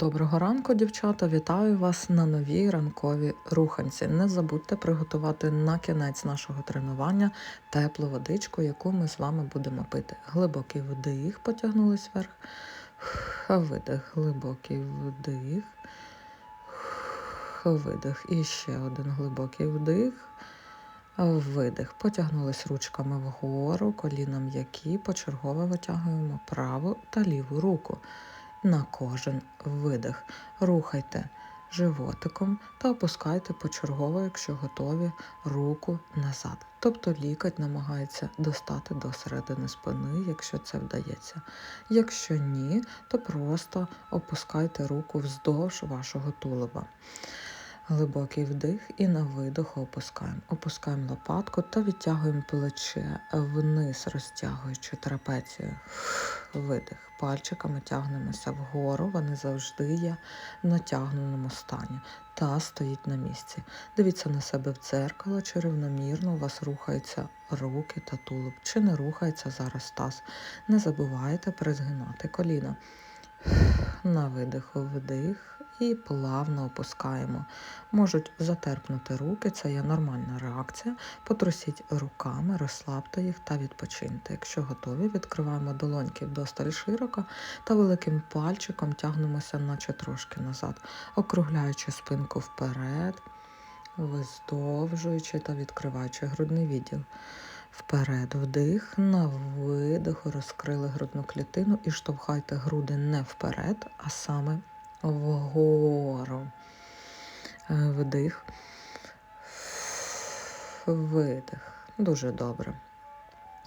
Доброго ранку, дівчата! Вітаю вас на новій ранковій руханці. Не забудьте приготувати на кінець нашого тренування теплу водичку, яку ми з вами будемо пити. Глибокий вдих, потягнулись вверх. Видих, глибокий вдих. Видих. І ще один глибокий вдих. Видих. Потягнулись ручками вгору, коліна м'які, почергово витягуємо праву та ліву руку на кожен видих. Рухайте животиком та опускайте почергово, якщо готові, руку назад. Тобто лікоть намагається достати до середини спини, якщо це вдається. Якщо ні, то просто опускайте руку вздовж вашого тулуба. Глибокий вдих і на видох опускаємо. Опускаємо лопатку та відтягуємо плече вниз, розтягуючи трапецію. Видих. Пальчиками тягнемося вгору, вони завжди є в натягненому стані. Та стоїть на місці. Дивіться на себе в дзеркало, чи рівномірно у вас рухаються руки та тулуб, чи не рухається зараз таз. Не забувайте призгинати коліна. На видиху вдих і плавно опускаємо. Можуть затерпнути руки, це є нормальна реакція. Потрусіть руками, розслабте їх та відпочиньте. Якщо готові, відкриваємо долоньки вдосталь широко та великим пальчиком тягнемося, наче трошки назад, округляючи спинку вперед, виздовжуючи та відкриваючи грудний відділ. Вперед вдих, на видиху розкрили грудну клітину і штовхайте груди не вперед, а саме вгору. Е, вдих. Видих. Дуже добре.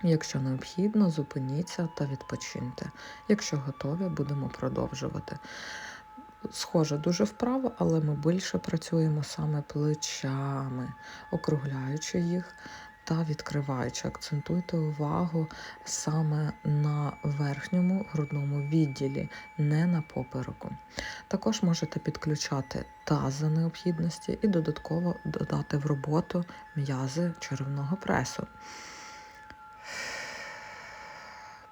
Якщо необхідно, зупиніться та відпочиньте. Якщо готові, будемо продовжувати. Схоже дуже вправо, але ми більше працюємо саме плечами, округляючи їх та відкриваючи. Акцентуйте увагу саме на верхньому грудному відділі, не на попереку. Також можете підключати таз за необхідності і додатково додати в роботу м'язи черевного пресу.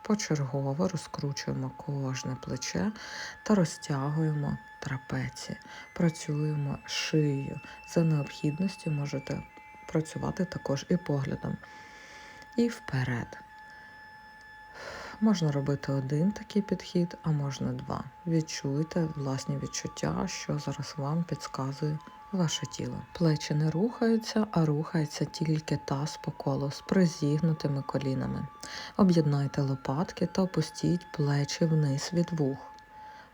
Почергово розкручуємо кожне плече та розтягуємо трапеції. Працюємо шиєю. За необхідності можете працювати також і поглядом. І вперед. Можна робити один такий підхід, а можна два. Відчуйте власні відчуття, що зараз вам підказує ваше тіло. Плечі не рухаються, а рухається тільки таз по колу з призігнутими колінами. Об'єднайте лопатки та опустіть плечі вниз від вух.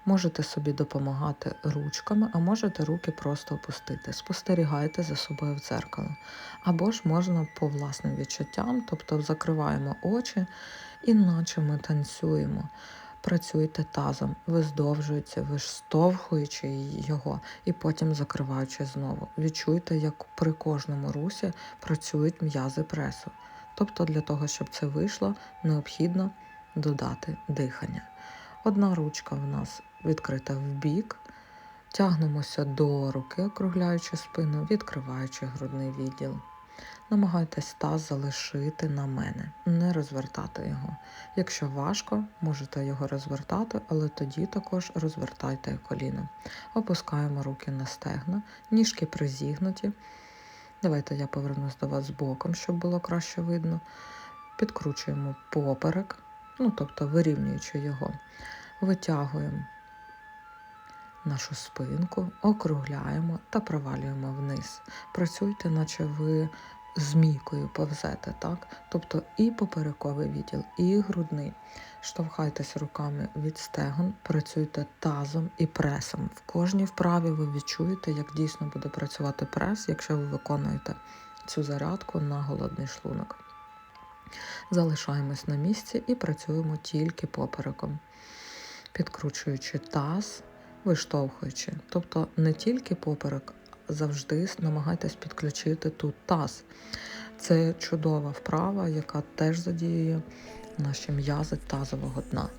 Можете собі допомагати ручками, а можете руки просто опустити. Спостерігайте за собою в дзеркало. Або ж можна по власним відчуттям, тобто закриваємо очі, і наче ми танцюємо. Працюйте тазом, виздовжуєте, виштовхуючи його і потім закриваючи знову. Відчуйте, як при кожному русі працюють м'язи пресу. Тобто, для того, щоб це вийшло, необхідно додати дихання. Одна ручка в нас відкрита в бік, тягнемося до руки, округляючи спину, відкриваючи грудний відділ. Намагайтесь таз залишити на мене, не розвертати його. Якщо важко, можете його розвертати, але тоді також розвертайте коліно. Опускаємо руки на стегна, ніжки призігнуті. Давайте я повернусь до вас з боком, щоб було краще видно. Підкручуємо поперек, ну тобто вирівнюючи його, витягуємо нашу спинку, округляємо та провалюємо вниз. Працюйте, наче ви змійкою повзете, так? Тобто і поперековий відділ, і грудний. Штовхайтесь руками від стегон, працюйте тазом і пресом. В кожній вправі ви відчуєте, як дійсно буде працювати прес, якщо ви виконуєте цю зарядку на голодний шлунок. Залишаємось на місці і працюємо тільки попереком, підкручуючи таз, виштовхуючи. Тобто не тільки поперек, завжди намагайтесь підключити тут таз. Це чудова вправа, яка теж задіює наші м'язи тазового дна.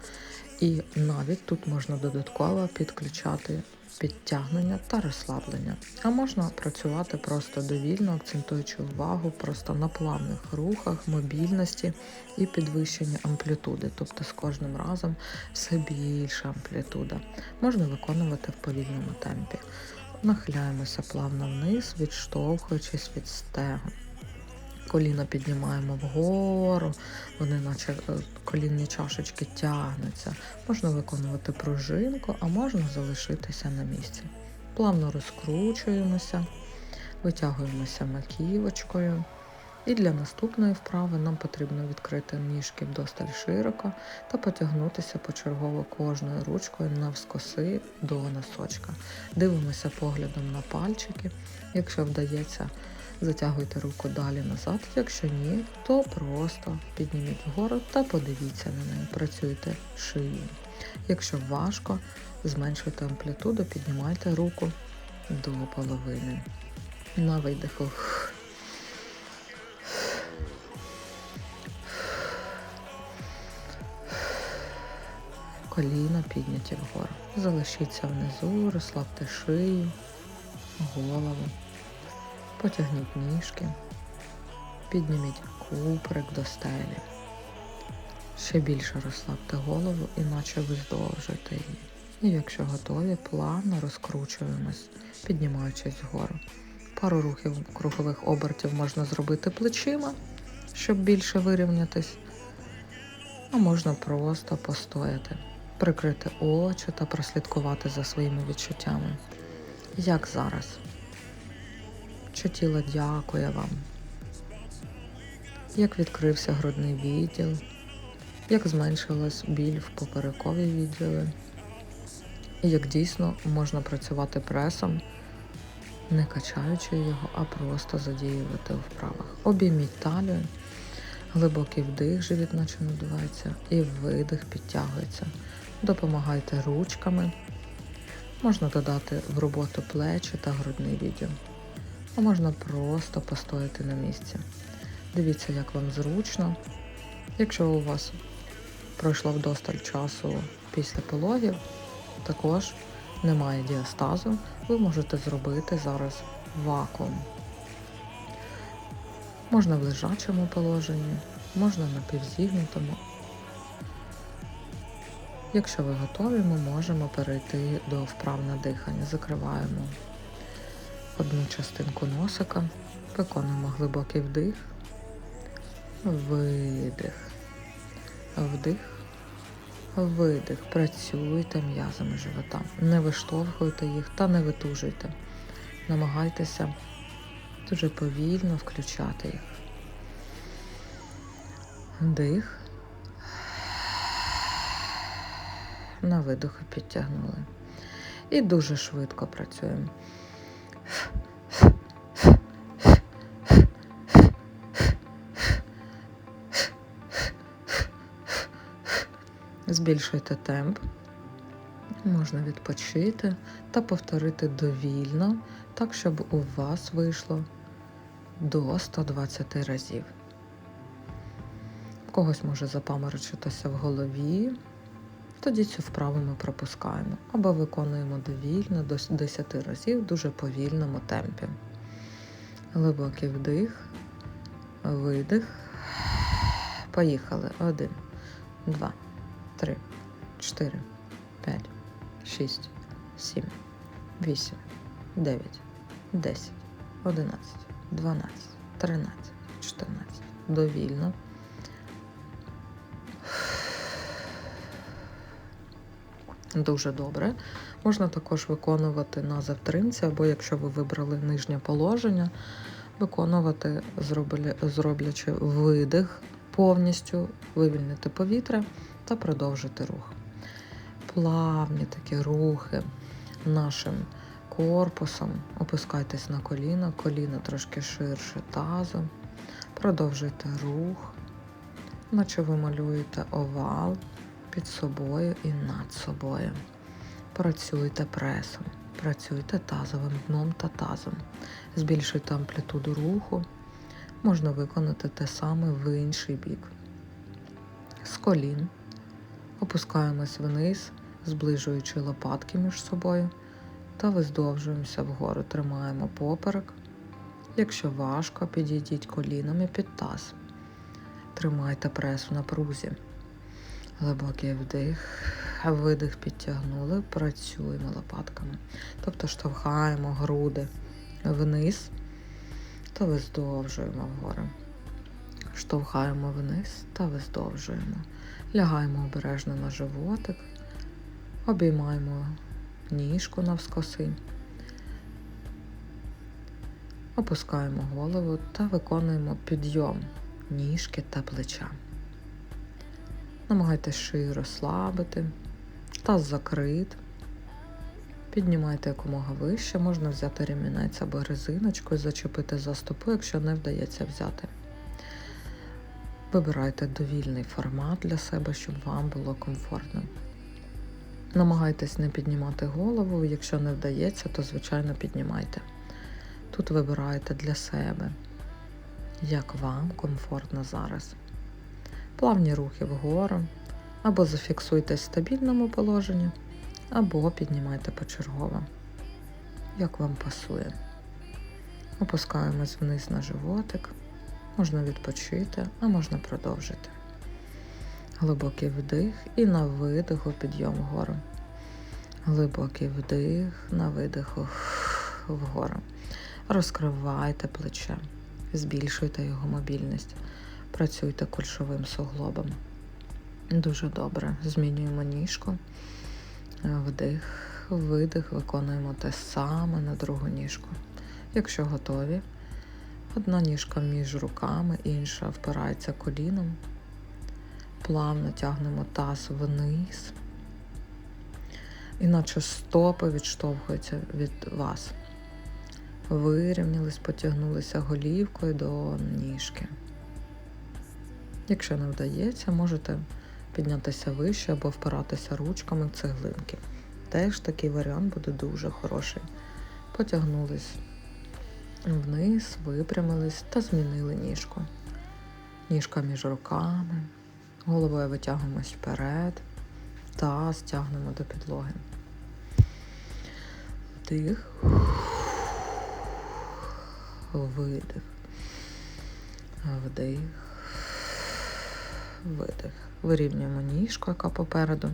І навіть тут можна додатково підключати підтягнення та розслаблення. А можна працювати просто довільно, акцентуючи увагу просто на плавних рухах, мобільності і підвищенні амплітуди, тобто з кожним разом все більша амплітуда. Можна виконувати в повільному темпі. Нахиляємося плавно вниз, відштовхуючись від стегон. Коліна піднімаємо вгору, вони наче е, колінні чашечки тягнуться. Можна виконувати пружинку, а можна залишитися на місці. Плавно розкручуємося, витягуємося маківочкою. І для наступної вправи нам потрібно відкрити ніжки вдосталь широко та потягнутися почергово кожною ручкою навскоси до носочка. Дивимося поглядом на пальчики. Якщо вдається, затягуйте руку далі назад. Якщо ні, то просто підніміть вгору та подивіться на неї. Працюйте шиєю. Якщо важко, зменшуйте амплітуду, піднімайте руку до половини. На видиху. Коліна підняті вгору. Залишіться внизу, розслабте шию, голову. Потягніть ніжки, підніміть куприк до стелі. Ще більше розслабте голову, іначе ви здовжуєте її. І якщо готові, плавно розкручуємось, піднімаючись вгору. Пару рухів кругових обертів можна зробити плечима, щоб більше вирівнятись. А можна просто постояти, прикрити очі та прослідкувати за своїми відчуттями. Як зараз? Що тіло дякує вам, як відкрився грудний відділ, як зменшилась біль в поперековій відділі, і як дійсно можна працювати пресом, не качаючи його, а просто задіювати у вправах. Обійміть талію, глибокий вдих, живіт наче надувається, і видих підтягується. Допомагайте ручками. Можна додати в роботу плечі та грудний відділ а можна просто постояти на місці. Дивіться, як вам зручно. Якщо у вас пройшло вдосталь часу після пологів, також немає діастазу, ви можете зробити зараз вакуум. Можна в лежачому положенні, можна на півзігнутому. Якщо ви готові, ми можемо перейти до вправ на дихання. Закриваємо одну частинку носика, виконуємо глибокий вдих, видих, вдих, видих. Працюйте м'язами живота. Не виштовхуйте їх та не витужуйте. Намагайтеся дуже повільно включати їх. Вдих. На видоху підтягнули. І дуже швидко працюємо. Збільшуйте темп, можна відпочити та повторити довільно, так, щоб у вас вийшло до 120 разів. Когось може запаморочитися в голові, тоді цю вправу ми пропускаємо або виконуємо довільно до 10 разів в дуже повільному темпі. Глибокий вдих, видих. Поїхали. Один, два, три, чотири, п'ять, шість, сім, вісім, дев'ять, десять, одинадцять, дванадцять, тринадцять, чотирнадцять. Довільно. Дуже добре. Можна також виконувати на завтримці, або якщо ви вибрали нижнє положення, виконувати, зроблячи видих повністю, вивільнити повітря та продовжити рух. Плавні такі рухи нашим корпусом. Опускайтесь на коліна, коліна трошки ширше тазу. Продовжуйте рух, наче ви малюєте овал під собою і над собою. Працюйте пресом, працюйте тазовим дном та тазом. Збільшуйте амплітуду руху. Можна виконати те саме в інший бік. З колін Опускаємось вниз, зближуючи лопатки між собою та виздовжуємося вгору, тримаємо поперек. Якщо важко, підійдіть колінами під таз. Тримайте прес в напрузі. Глибокий вдих, видих підтягнули, працюємо лопатками. Тобто штовхаємо груди вниз та виздовжуємо вгору. Штовхаємо вниз та виздовжуємо. Лягаємо обережно на животик, обіймаємо ніжку навскоси. Опускаємо голову та виконуємо підйом ніжки та плеча. Намагайтесь шию розслабити, таз закрит. Піднімайте якомога вище, можна взяти ремінець або резиночку і зачепити за стопу, якщо не вдається взяти. Вибирайте довільний формат для себе, щоб вам було комфортно. Намагайтесь не піднімати голову, якщо не вдається, то звичайно піднімайте. Тут вибираєте для себе, як вам комфортно зараз. Плавні рухи вгору, або зафіксуйтесь в стабільному положенні, або піднімайте почергово, як вам пасує. Опускаємось вниз на животик, можна відпочити, а можна продовжити. Глибокий вдих і на видиху підйом вгору. Глибокий вдих, на видиху вгору. Розкривайте плече, збільшуйте його мобільність, працюйте кульшовим суглобом. Дуже добре. Змінюємо ніжку. Вдих, видих, виконуємо те саме на другу ніжку. Якщо готові, одна ніжка між руками, інша впирається коліном. Плавно тягнемо таз вниз, іначе стопи відштовхуються від вас. Вирівнялись, потягнулися голівкою до ніжки. Якщо не вдається, можете піднятися вище або впиратися ручками в цеглинки. Теж такий варіант буде дуже хороший. Потягнулись вниз, випрямились та змінили ніжку. Ніжка між руками, головою витягуємось вперед та стягнемо до підлоги. Вдих, видих, вдих, видих. Вирівнюємо ніжку, яка попереду,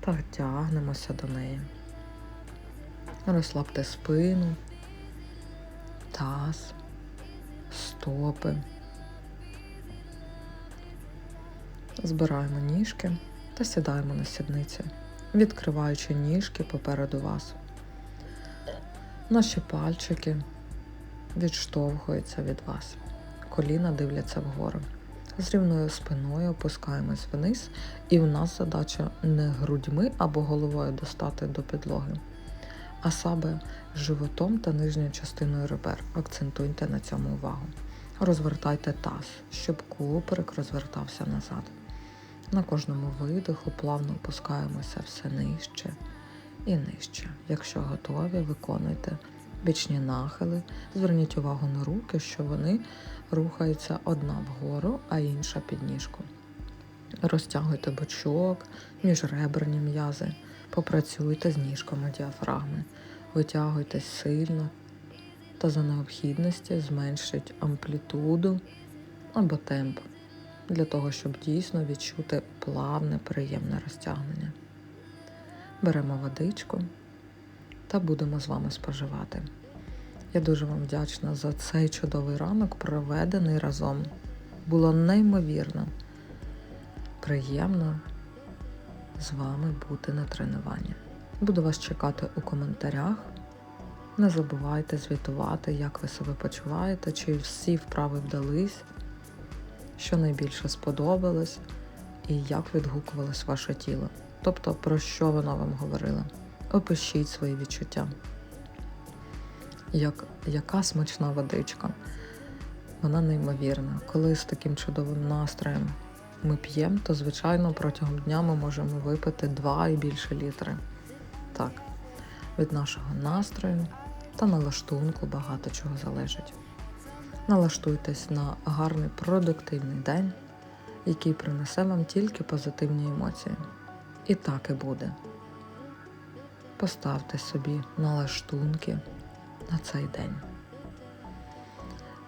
та тягнемося до неї. Розслабте спину, таз, стопи. Збираємо ніжки та сідаємо на сідниці, відкриваючи ніжки попереду вас. Наші пальчики відштовхуються від вас. Коліна дивляться вгору. З рівною спиною опускаємось вниз, і у нас задача не грудьми або головою достати до підлоги, а саме животом та нижньою частиною ребер. Акцентуйте на цьому увагу. Розвертайте таз, щоб куприк розвертався назад. На кожному видиху плавно опускаємося все нижче і нижче. Якщо готові, виконуйте бічні нахили. Зверніть увагу на руки, що вони рухаються одна вгору, а інша під ніжку. Розтягуйте бочок, міжреберні м'язи, попрацюйте з ніжками діафрагми, витягуйтесь сильно та за необхідності зменшіть амплітуду або темп для того, щоб дійсно відчути плавне, приємне розтягнення. Беремо водичку та будемо з вами споживати. Я дуже вам вдячна за цей чудовий ранок, проведений разом. Було неймовірно, приємно з вами бути на тренуванні. Буду вас чекати у коментарях. Не забувайте звітувати, як ви себе почуваєте, чи всі вправи вдались, що найбільше сподобалось і як відгукувалось ваше тіло. Тобто, про що воно вам говорило. Опишіть свої відчуття. Як, Яка смачна водичка. Вона неймовірна. Коли з таким чудовим настроєм ми п'ємо, то, звичайно, протягом дня ми можемо випити 2 і більше літри. Так, від нашого настрою та налаштунку багато чого залежить. Налаштуйтесь на гарний продуктивний день який принесе вам тільки позитивні емоції. І так і буде. Поставте собі налаштунки на цей день.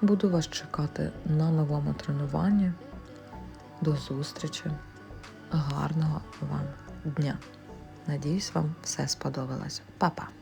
Буду вас чекати на новому тренуванні. До зустрічі. Гарного вам дня! Надіюсь, вам все сподобалось. Па-па!